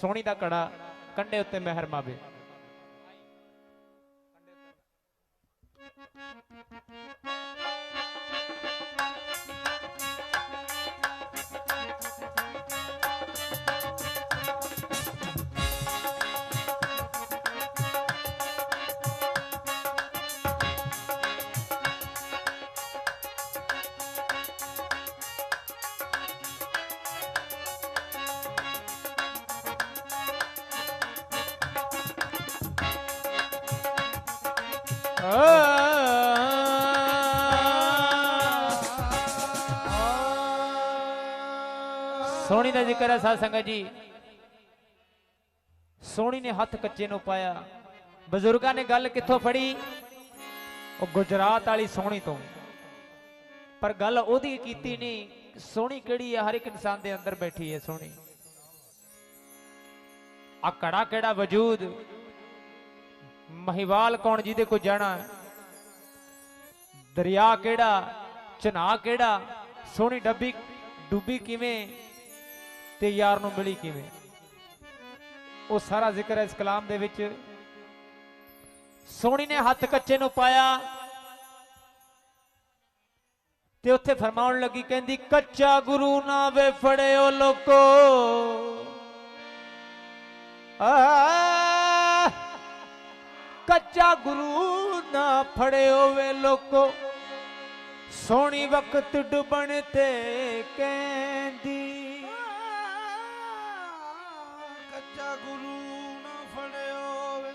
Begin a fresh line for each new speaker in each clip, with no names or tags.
ਸੋਹਣੀ ਦਾ ਕੜਾ ਕੰਡੇ ਉੱਤੇ ਮਹਿਰ ਮਾਵੇ। ਸੋਹਣੀ ਦਾ ਜ਼ਿਕਰ ਹੈ ਸਾਧ ਸੰਗਤ ਜੀ। ਸੋਹਣੀ ਨੇ ਹੱਥ ਕੱਚੇ ਨੂੰ ਪਾਇਆ। ਬਜ਼ੁਰਗਾਂ ਨੇ ਗੱਲ ਕਿੱਥੋਂ ਫੜੀ? ਉਹ ਗੁਜਰਾਤ ਵਾਲੀ ਸੋਹਣੀ ਤੋਂ। ਪਰ ਗੱਲ ਉਹਦੀ ਕੀਤੀ ਨਹੀਂ। ਸੋਹਣੀ ਕਿਹੜੀ ਹੈ? ਹਰ ਇੱਕ ਇਨਸਾਨ ਦੇ ਅੰਦਰ ਬੈਠੀ ਹੈ ਸੋਹਣੀ। ਆ ਕੜਾ ਕਿਹੜਾ ਵਜੂਦ? ਮਹੀਵਾਲ ਕੌਣ ਜਿਹਦੇ ਕੋ ਜਾਣਾ? ਦਰਿਆ ਕਿਹੜਾ? ਚਨਾ ਕਿਹੜਾ? ਸੋਹਣੀ ਡੱਬੀ ਡੁੱਬੀ ਕਿਵੇਂ? ਤੇ ਯਾਰ ਨੂੰ ਮਿਲੀ ਕਿਵੇਂ? ਉਹ ਸਾਰਾ ਜ਼ਿਕਰ ਹੈ ਇਸ ਕਲਾਮ ਦੇ ਵਿੱਚ। ਸੋਹਣੀ ਨੇ ਹੱਥ ਕੱਚੇ ਨੂੰ ਪਾਇਆ। ਤੇ ਉੱਥੇ ਫਰਮਾਉਣ ਲੱਗੀ, ਕਹਿੰਦੀ, ਕੱਚਾ ਗੁਰੂ ਨਾ ਵੇ ਫੜਿਓ ਲੋਕੋ। ਆ ਕੱਚਾ ਗੁਰੂ ਨਾ ਫੜਿਓ ਵੇ ਲੋਕੋ। ਸੋਹਣੀ ਵਕਤ ਡੁੱਬਣ ਤੇ ਕਹਿੰਦੀ
ਕੱਚਾ ਗੁਰੂ ਨਾ ਫੜਿਓ ਵੇ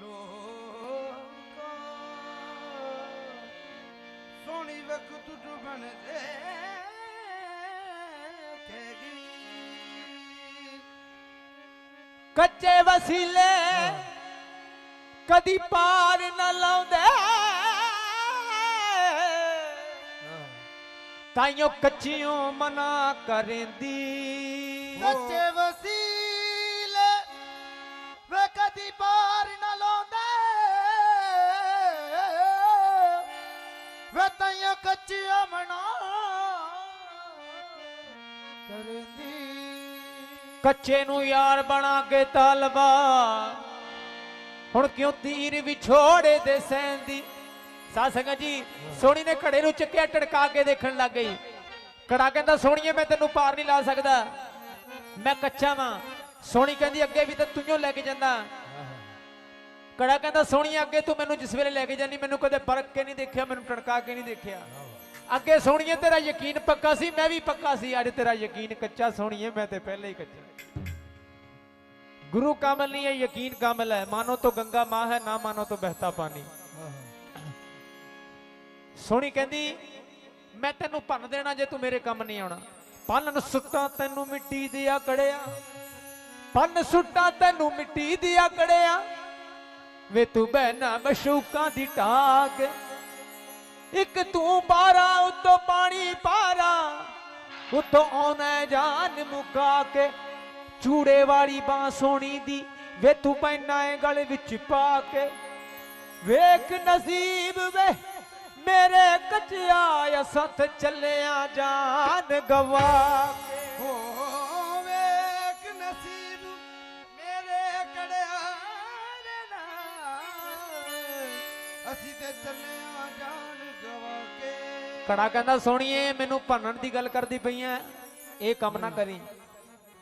ਲੋਕਾ। ਸੋਹਣੀ ਵਕਤ ਡੁੱਬਣ ਕਹੇਗੀ
ਕੱਚੇ ਵਸੀਲੇ ਕਦੀ ਪਾਰ ਨਾ ਲਾਉਂਦੇ। ਤਾਈਓ ਕੱਚਿਓ ਮਨਾ ਕਰੇਂਦੀ।
ਕੱਚੇ ਵਸੀਲੇ ਵੇ ਕਦੀ ਪਾਰ ਨਾ ਲਾਉਂਦੇ। ਵੇ ਤਈਆਂ ਕੱਚੀਆਂ ਮਨਾ ਕਰਦੀ।
ਕੱਚੇ ਨੂੰ ਯਾਰ ਬਣਾ ਕੇ ਤਾਲਬਾ ਹੁਣ ਕਿਉਂ ਤੀਰ ਵਿਛੋੜੇ ਦੇ ਸੈਂਦੀ ਸਾਧ ਸੰਗਤ ਜੀ ਸੋਹਣੀ ਨੇ ਘੜੇ ਨੂੰ ਚੱਕਿਆ ਟੜਕਾ ਕੇ ਦੇਖਣ ਲੱਗ ਗਈ। ਕੜਾ ਕਹਿੰਦਾ ਸੋਹਣੀਏ ਮੈਂ ਤੈਨੂੰ ਪਾਰ ਨਹੀਂ ਲਾ ਸਕਦਾ। ਮੈਂ ਕੱਚਾ ਵਾਂ। ਸੋਹਣੀ ਕਹਿੰਦੀ, ਅੱਗੇ ਵੀ ਤਾਂ ਤੂੰ ਲੈ ਕੇ ਜਾਂਦਾ। ਕੜਾ ਕਹਿੰਦਾ ਸੋਹਣੀ ਅੱਗੇ ਤੂੰ ਮੈਨੂੰ ਜਿਸ ਵੇਲੇ ਲੈ ਕੇ ਜਾਨੀ ਮੈਨੂੰ ਕਦੇ ਪਰਖ ਕੇ ਨਹੀਂ ਦੇਖਿਆ, ਮੈਨੂੰ ਟੜਕਾ ਕੇ ਨਹੀਂ ਦੇਖਿਆ। ਅੱਗੇ ਸੋਹਣੀਏ ਤੇਰਾ ਯਕੀਨ ਪੱਕਾ ਸੀ, ਮੈਂ ਵੀ ਪੱਕਾ ਸੀ, ਅੱਜ ਤੇਰਾ ਯਕੀਨ ਕੱਚਾ ਸੋਹਣੀਏ ਮੈਂ ਤੇ ਪਹਿਲੇ ਹੀ ਕੱਚਾ। ਗੁਰੂ ਕਾਮਲ ਨਹੀਂ ਹੈ ਯਕੀਨ ਕਾਮਲ ਹੈ ਮਾਨੋ तो गंगा माँ है ना मानो तो बहता पानी ਸੋਹਣੀ ਕਹਿੰਦੀ ਮੈਂ ਤੈਨੂੰ ਭੰਨ ਦੇਣਾ ਜੇ ਤੂੰ ਮੇਰੇ ਕੰਮ ਨਹੀਂ ਆਉਣਾ ਪੰਨ ਸੁੱਟਾਂ ਤੈਨੂੰ ਮਿੱਟੀ ਦੀਆਂ ਕੜਿਆ ਪੰਨ ਸੁੱਟਾਂ ਤੈਨੂੰ ਮਿੱਟੀ ਦੀਆਂ ਕੜਿਆ ਵੇ ਤੂੰ ਬਹਿਨਾ ਮਸ਼ੂਕਾਂ ਦੀ ਟਾਕ ਇੱਕ ਤੂੰ ਬਾਰਾ ਉਤੋਂ ਪਾਣੀ ਪਾਰਾ ਉਤੋਂ ਆਉਣਾ ਜਾਨ ਮੁਕਾ ਕੇ ਚੂੜੇ ਵਾਲੀ ਬਾਂ ਸੋਹਣੀ ਦੀ ਵੇ ਤੂੰ ਪੈਨਾ ਏ ਗਲ ਵਿੱਚ ਪਾ ਕੇ। ਵੇਖ ਨਸੀਬ ਵੇ ਮੇਰੇ ਕੱਚਿਆ ਅਸਤ ਚੱਲਿਆ ਜਾਨ ਗਵਾ ਕੇ।
ਹੋ ਵੇਖ ਨਸੀਬ ਮੇਰੇ ਕੜਿਆ ਅਸੀਂ ਤੇ ਚੱਲੇ ਆ ਜਾਨ ਗਵਾ ਕੇ।
ਕੜਾ ਕਹਿੰਦਾ ਸੋਹਣੀਏ ਮੈਨੂੰ ਭੰਨਣ ਦੀ ਗੱਲ ਕਰਦੀ ਪਈ ਐ। ਇਹ ਕੰਮ ਨਾ ਕਰੀ।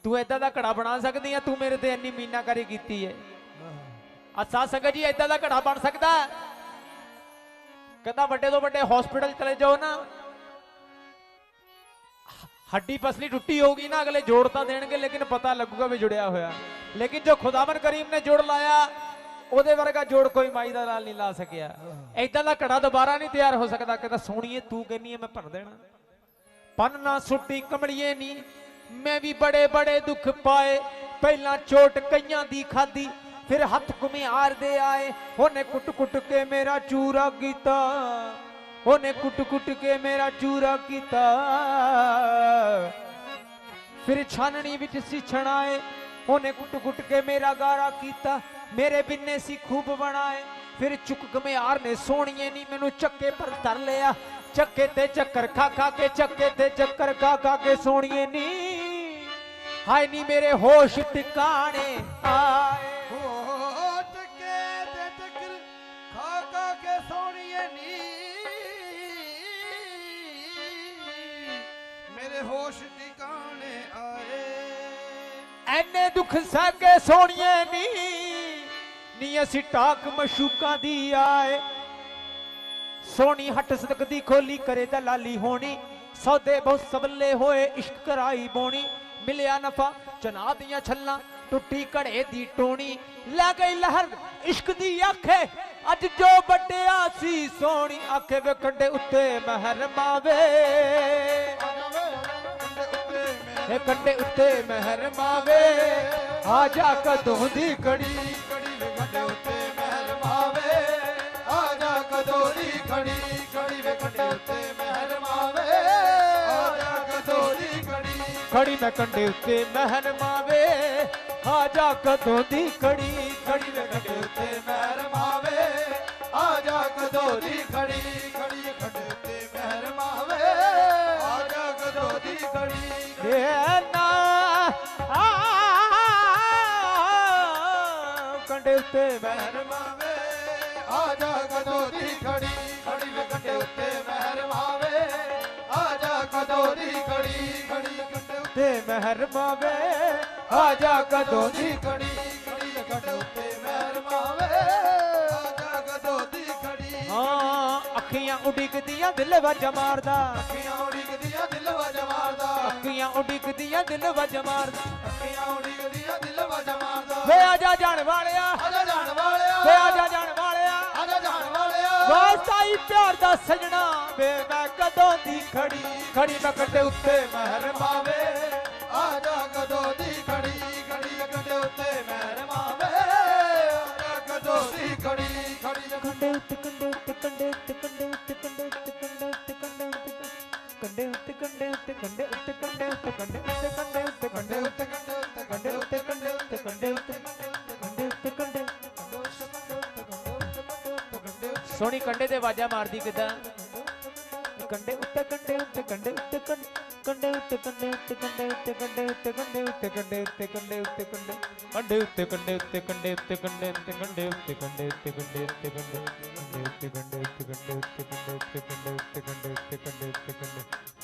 ਤੂੰ ਏਦਾਂ ਦਾ ਘੜਾ ਬਣਾ ਸਕਦੀ ਐ ਤੂੰ ਮੇਰੇ ਤੇ ਇੰਨੀ ਮੀਨਾਕਾਰੀ ਕੀਤੀ ਐ ਅੱਛਾ ਸੰਗਤ ਜੀ ਏਦਾਂ ਦਾ ਘੜਾ ਬਣ ਸਕਦਾ? ਕਹਿੰਦਾ ਵੱਡੇ ਤੋਂ ਵੱਡੇ ਹਸਪੀਟਲ ਚਲੇ ਜਾਓ ਨਾ। ਹੱਡੀ ਪਸਲੀ ਟੁੱਟੀ ਹੋਊਗੀ ਨਾ ਅਗਲੇ ਜੋੜ ਤਾਂ ਦੇਣਗੇ ਲੇਕਿਨ ਪਤਾ ਲੱਗੂਗਾ ਵੀ ਜੁੜਿਆ ਹੋਇਆ। ਲੇਕਿਨ ਜੋ ਖੁਦਾਵੰਦ ਕਰੀਮ ਨੇ ਜੋੜ ਲਾਇਆ ਉਹਦੇ ਵਰਗਾ ਜੋੜ ਕੋਈ ਮਾਈ ਦਾ ਨਾਲ ਨਹੀਂ ਲਾ ਸਕਿਆ। ਏਦਾਂ ਦਾ ਘੜਾ ਦੁਬਾਰਾ ਨਹੀਂ ਤਿਆਰ ਹੋ ਸਕਦਾ ਕਹਿੰਦਾ ਸੋਹਣੀਏ ਤੂੰ ਕਹਿੰਨੀ ਐ ਮੈਂ ਭੰਨ ਦੇਣਾ। ਪੰਨ ਨਾ ਸੁੱਟੀ ਕਮੜੀਏ ਨੀ। ਮੈਂ ਵੀ ਬੜੇ ਬੜੇ ਦੁੱਖ ਪਾਏ। ਪਹਿਲਾਂ ਚੋਟ ਕਈਆਂ ਦੀ ਖਾਦੀ ਫਿਰ ਹੱਥ ਘੁਮਿਆਰ ਦੇ ਆਏ। ਉਹਨੇ ਕੁੱਟ ਕੁੱਟ ਕੇ ਮੇਰਾ ਚੂਰਾ ਕੀਤਾ। ਉਹਨੇ ਕੁੱਟ ਕੁੱਟ ਕੇ ਮੇਰਾ ਚੂਰਾ ਕੀਤਾ। ਫਿਰ ਛਾਨਣੀ ਵਿੱਚ ਸਿੱਛਣ ਆਏ। ਉਹਨੇ ਕੁੱਟ ਕੁੱਟ ਕੇ ਮੇਰਾ ਗਾਰਾ ਕੀਤਾ। ਮੇਰੇ ਬਿੰਨੇ ਸੀ ਖੂਬ ਬਣਾਏ। ਫਿਰ ਚੁੱਕ ਘੁਮਿਆਰ ਨੇ ਸੋਹਣੀਏ ਨਹੀਂ ਮੈਨੂੰ ਚੱਕੇ ਪਰ ਧਰ ਲਿਆ। ਚੱਕੇ ਤੇ ਚੱਕਰ ਖਾ ਖਾ ਕੇ, ਚੱਕੇ ਤੇ ਚੱਕਰ ਖਾ ਖਾ ਕੇ ਸੋਹਣੀਏ ਨੀ। ਹਾਏ ਨੀ ਮੇਰੇ ਹੋਸ਼ ਟਿਕਾਣੇ ਆਏ
ਹੋ ਟਕੇ ਤੇ ਚੱਕਰ ਖਾ ਖਾ ਕੇ ਸੋਣੀਏ ਨੀ। ਮੇਰੇ ਹੋਸ਼ ਟਿਕਾਣੇ ਆਏ।
ਐਨੇ ਦੁੱਖ ਕੇ ਸੋਣੀਏ ਨੀ ਨੀ ਅਸੀਂ ਟਾਕ ਮਸ਼ੂਕਾਂ ਦੀ ਆਏ। ਸੋਹਣੀ ਹੱਟ ਸਦਕ ਦੀ ਖੋਲੀ ਕਰੇ ਦਲਾਲੀ ਹੋਣੀ ਸੌਦੇ ਬਹੁਤ ਸਬੱਲੇ ਹੋਏ ਇਸ਼ਕ ਕਰਾਈ ਬੋਣੀ। ਮਿਲਿਆ ਨਫਾ, ਚਨਾ ਦੀਆਂ ਛੱਲਾਂ, ਟੁੱਟੀ ਘੜੇ ਦੀ ਟੋਣੀ, ਲੈ ਗਈ ਲਹਿਰ, ਇਸ਼ਕ ਦੀ ਆਖੇ, ਅੱਜ ਜੋ ਵੱਡਿਆ ਸੀ ਸੋਹਣੀ ਆਖੇ ਵੇ ਕੰਡੇ ਉੱਤੇ ਮਹਿਰ ਮਾਵੇ। ਇਹ ਕੰਡੇ ਉੱਤੇ ਮਹਿਰ ਮਾਵੇ, ਆ ਜਾ ਕਦੋਂ ਦੀ ਘੜੀ
ਕੜੀ ਕੰਡੇ ਉੱਤੇ ਮਹਿਰ ਮਾਵੇ, ਆ ਜਾ ਕਦੋਂ ਦੀ ਖੜੀ ਖੜੀ ਖੜੀ
ਮੈਂ ਕੰਡੇ ਉੱਤੇ ਮਹਿਰ ਮਾਵੇ, ਆ ਜਾ ਕਦੋਂ ਦੀ ਘੜੀ
ਖੜੀ ਵੇ ਕੰਡੇ ਉੱਤੇ ਮਹਿਰ ਮਾਵੇ, ਆ ਜਾ ਕਦੋਂ ਦੀ ਖੜੀ ਖੜੀ ਵੇ ਕੰਡੇ ਉੱਤੇ ਮਹਿਰ ਮਾਵੇ, ਆ ਜਾ ਕਦੋਂ ਦੀ ਖੜੀ
ਏ ਨਾ ਆ ਕੰਡੇ ਉੱਤੇ ਮਹਿਰ
ਮਹਿਰ ਮਾਵੇ, ਆ ਜਾ ਕਦੋਂ ਦੀ
ਤੇ ਮਹਿਰ ਮਾਵੇ ਆ ਜਾ ਕਦੋਂ ਦੀ
ਖੜੀ ਖੜੀ ਕੰਡੇ ਉੱਤੇ ਮਹਿਰ ਮਾਵੇ ਆ ਜਾ ਕਦੋਂ ਦੀ ਖੜੀ
ਹਾਂ ਅੱਖੀਆਂ ਉਡੀਕਦੀਆਂ ਦਿਲ ਵਜ ਮਾਰਦਾ।
ਅੱਖੀਆਂ ਉਡੀਕਦੀਆਂ ਦਿਲ ਵਜ ਮਾਰਦਾ।
ਅੱਖੀਆਂ ਉਡੀਕਦੀਆਂ ਦਿਲ ਵਜ ਮਾਰਦਾ।
ਅੱਖੀਆਂ ਉਡੀਕਦੀਆਂ ਦਿਲ ਵਜ ਮਾਰਦਾ।
ਵੇ ਆ ਜਾ ਜਾਣ ਵਾਲਿਆ।
ਆਜਾ ਜਾਣ ਵਾਲਿਆ।
ਵੇ ਆ ਜਾ ਜਾਣ ਵਾਲਿਆ।
ਆਜਾ ਜਾਣ ਵਾਲਿਆ।
ਵਾਸਤਾਈ ਪਿਆਰ ਦਾ ਸਜਣਾ। ਵੇ ਮੈਂ ਕਦੋਂ ਦੀ ਖੜੀ ਖੜੀ ਮੈਂ ਕੰਡੇ ਉੱਤੇ ਮਹਿਰ ਮਾਵੇ।
ਕੰਡੇ ਉੱਤੇ
ਕੰਡੇ ਉੱਤੇ ਕੰਡੇ ਉੱਤੇ ਕੰਡੇ ਉੱਤੇ ਕੰਡੇ ਉੱਤੇ ਕੰਡੇ ਉੱਤੇ ਕੰਡੇ ਉੱਤੇ ਕੰਡੇ ਉੱਤੇ ਕੰਡੇ ਉੱਤੇ ਕੰਡੇ ਉੱਤੇ ਕੰਡੇ ਉੱਤੇ ਕੰਡੇ ਉੱਤੇ ਕੰਡੇ ਉੱਤੇ ਕੰਡੇ ਉੱਤੇ ਕੰਡੇ ਉੱਤੇ
ਕੰਡੇ ਉੱਤੇ ਕੰਡੇ ਉੱਤੇ ਕੰਡੇ ਉੱਤੇ
ਸੋਹਣੀ ਕੰਡੇ ਤੇ ਆਵਾਜ਼ਾਂ ਮਾਰਦੀ ਕਿਦਾਂ ਕੰਡੇ ਉੱਤੇ ਕੰਡੇ ਉੱਤੇ ਕੰਡੇ ਉੱਤੇ ਕੰਡੇ கொண்டே உத்து கொண்டே உத்து கொண்டே உத்து கொண்டே உத்து கொண்டே உத்து கொண்டே உத்து கொண்டே உத்து கொண்டே கொண்டே உத்து கொண்டே உத்து கொண்டே உத்து கொண்டே உத்து கொண்டே உத்து கொண்டே உத்து கொண்டே உத்து கொண்டே கொண்டே உத்து கொண்டே உத்து கொண்டே உத்து கொண்டே உத்து கொண்டே உத்து கொண்டே உத்து கொண்டே உத்து கொண்டே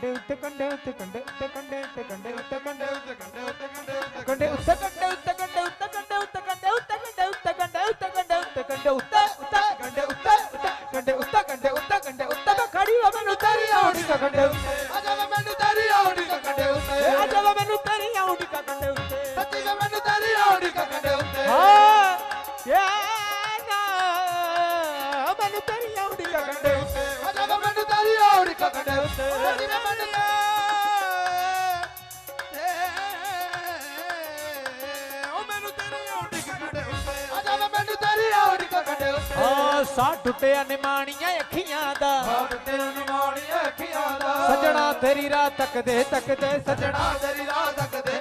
ਕੰਡੇ ਉੱਤੇ ਕੰਡੇ ਉੱਤੇ ਕੰਡੇ ਉੱਤੇ ਕੰਡੇ ਉੱਤੇ ਕੰਡੇ ਉੱਤੇ ਆ ਸਾ ਟੁੱਟਿਆ ਨਿਮਾਣੀਆਂ ਅੱਖੀਆਂ ਦਾ।
ਬਾਪ ਤੇਰੀ ਨਿਮਾਣੀ ਅੱਖੀਆਂ ਦਾ।
ਸਜਣਾ ਤੇਰੀ ਰਾਹ ਤੱਕਦੇ ਤੱਕਦੇ
ਸਜਣਾ ਤੇਰੀ ਰਾਹ ਤੱਕਦੇ